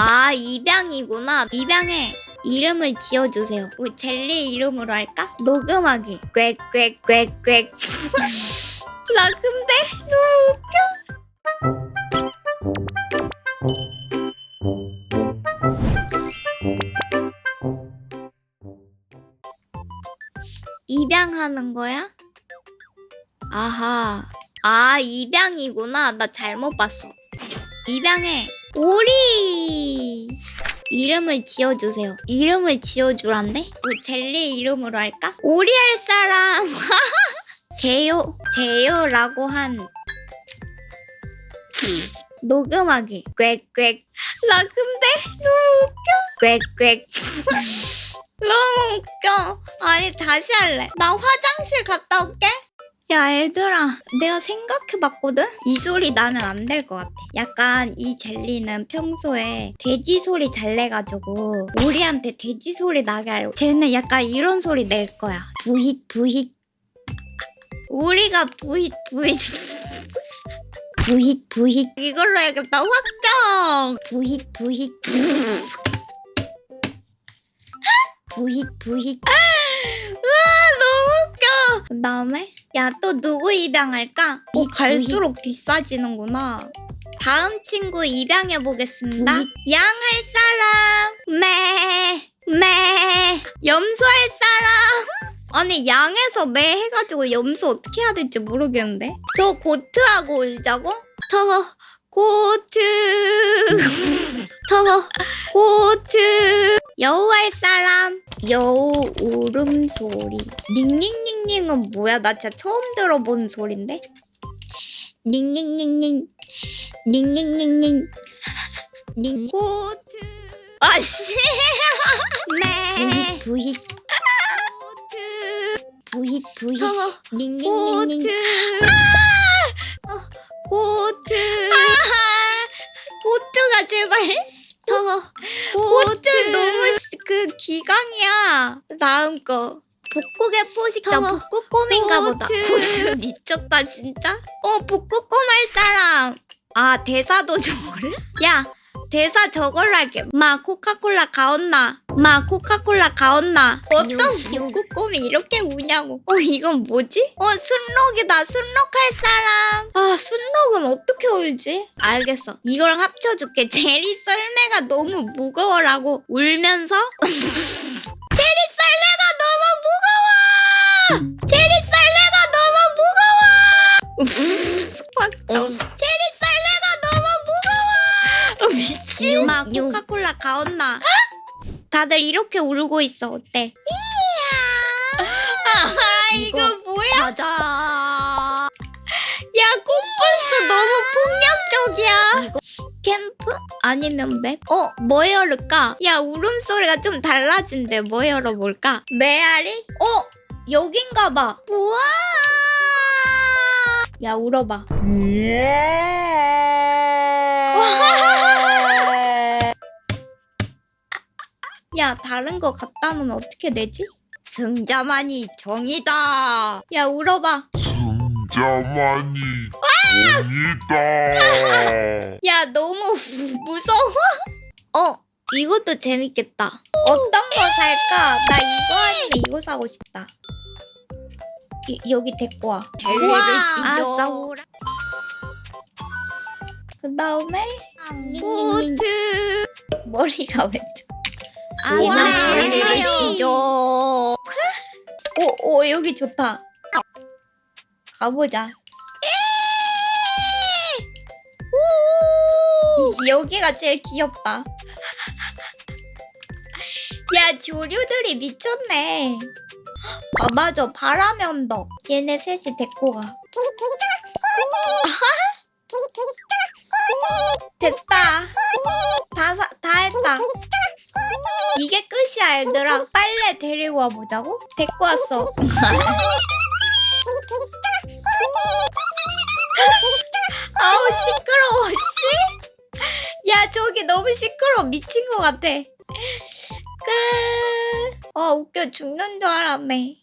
아 입양이구나. 입양에 이름을 지어주세요. 우리 젤리 이름으로 할까? 녹음하기. 꽥꽥꽥꽥. 나 근데 너무 웃겨. 입양하는 거야? 아하. 아, 입양이구나. 나 잘못 봤어. 입양해. 오리! 이름을 지어주세요. 이름을 지어주란데? 우리 젤리 이름으로 할까? 오리 할 사람! 제요, 제요라고 한. 녹음하기. 꽥꽥. 나 근데 너무 웃겨. 꽥꽥. 너무 웃겨. 아니, 다시 할래. 나 화장실 갔다 올게. 야, 얘들아. 내가 생각해봤거든? 이 소리 나면 안 될 것 같아. 약간 이 젤리는 평소에 돼지 소리 잘 내가지고 우리한테 돼지 소리 나게 하려고. 쟤는 약간 이런 소리 낼 거야. 부잇, 부잇. 우리가 부잇, 부잇. 부잇, 부잇. 이걸로 해야겠다. 확정! 부잇, 부잇. 부잇, 부잇. 와, 너무 웃겨. 그 다음에, 야, 또 누구 입양할까? 어, 갈수록 비싸지는구나. 다음 친구 입양해 보겠습니다. 양할 사람, 매, 매, 염소 할 사람. 아니 양에서 매 해가지고 염소 어떻게 해야 될지 모르겠는데. 더 고트하고 울자고? 더 고트, 더 고트. 여우 할 사람. 여우 울음소리. 닝닝닝닝은 뭐야? 나 진짜 처음 들어본 소린데? 닝닝닝닝. 닝닝닝닝. 닝. 고트. 아씨. 네. 부잇. 부잇 부잇. 닝닝닝닝. 고트. 어, 고트. 고트가 제발. 그 기강이야. 다음 거. 복국의 포식자 복국꼼인가 보다. 고트 미쳤다 진짜. 어 복국꼼 할 사람. 아 대사도 저걸래? 야 대사 저걸로 할게. 마 코카콜라 가온나. 마 코카콜라 가온나. 어떤 복국꼼이 이렇게 우냐고. 어 이건 뭐지? 어 순록이다. 순록 할 사람. 아 순록은 어떻게 울지? 알겠어. 이거랑 합쳐줄게. 제리 썰매가 너무 무거워라고 울면서. 제리 썰매가 너무 무거워. 제리 썰매가 너무 무거워. 확정. 제리 썰매가 너무 무거워. 미친. 마 코카콜라 가온나. 다들 이렇게 울고 있어. 어때? 아 이거 뭐야? 가자. 야 꽃벌스 너무 폭력적이야. 캠프? 아니면 맵? 어, 뭐 열을까? 야, 울음소리가 좀 달라진대. 뭐 열어볼까? 메아리? 어, 여긴가 봐. 우와! 야, 울어봐. 야, 다른 거 갖다 놓으면 어떻게 되지? 승자만이 정이다. 야, 울어봐. 승자만이 정이다. 야, 너무 무서워. 어, 이것도 재밌겠다. 어떤 거 살까? 나 이거 아니면 이거 사고 싶다. 이, 여기 데리고 와. 아싸, 오라. 그 다음에 보트 머리가 왜? 아, 우와, 줘. 오, 오 여기 좋다. 가보자. 이, 여기가 제일 귀엽다. 야 조류들이 미쳤네. 아 맞아 바라면덕 얘네 셋이 데리고 가. 됐다. 다, 사- 다 했다. 이게 끝이야 얘들아. 빨래 데리고 와보자고? 데리고 왔어. 아우 시끄러워 씨. 야 저기 너무 시끄러워 미친 것 같아. 끝. 어 웃겨 죽는 줄 알았네.